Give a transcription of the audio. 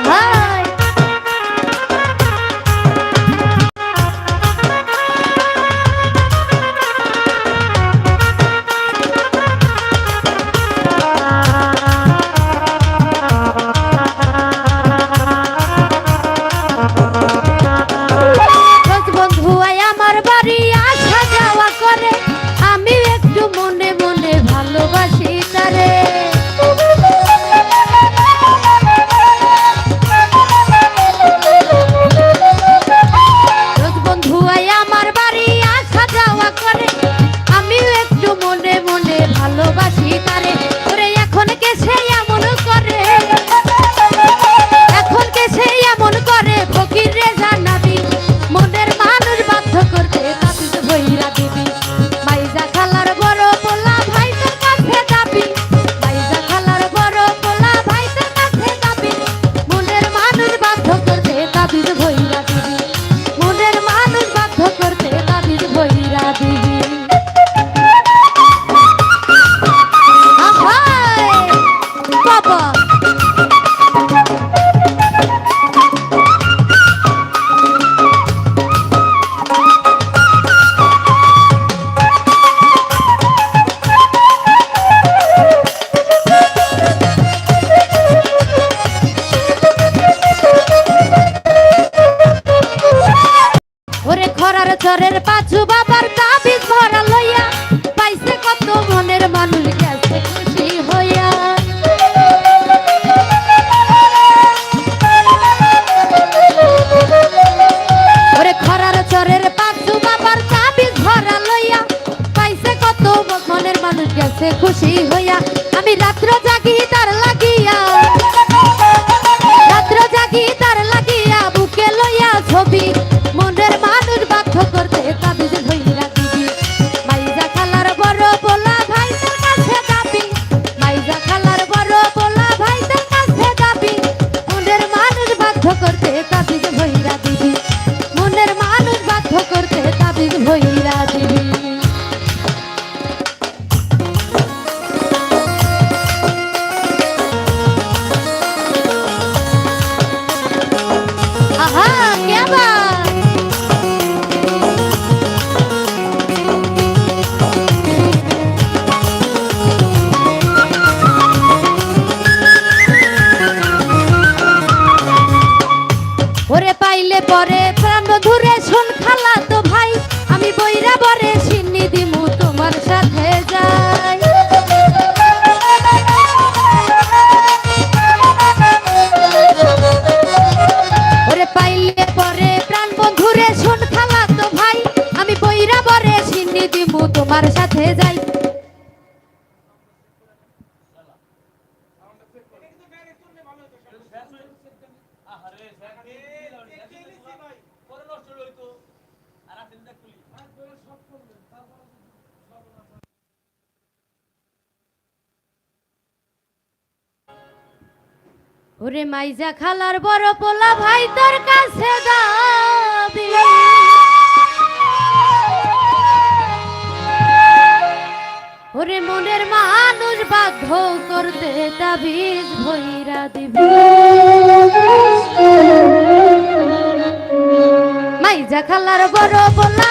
Aham! চরের পাছু বাবার তাবিজ ভরা লইয়া পাইছে কত মনের মানুষ গেছে খুশি হইয়া। ওরে খরার চরের পাছু বাবার তাবিজ ভরা লইয়া পাইছে কত মনের মানুষ গেছে খুশি হইয়া। আমি রাত্র জাগি তার লাগিয়া, রাত্র জাগি তার লাগিয়া বুকে লইয়া ছবি ওরে পাইলে পরে প্রাণ ধরে শোন খালা তো ভাই। আমি বইরা বরে সিন্নি দিমু তোমার সাথে যাই। পাইলে পরে প্রাণ ভাই। আমি তোমার সাথে যাই। ওরে মাইজা খালার বড় পোলা ভাই তোর কাছে যাবি ওরে মনের মানুষ বাধ্য করতে তাবিজ ভৈরা দিবি। মাইজা খালার বড় পোলা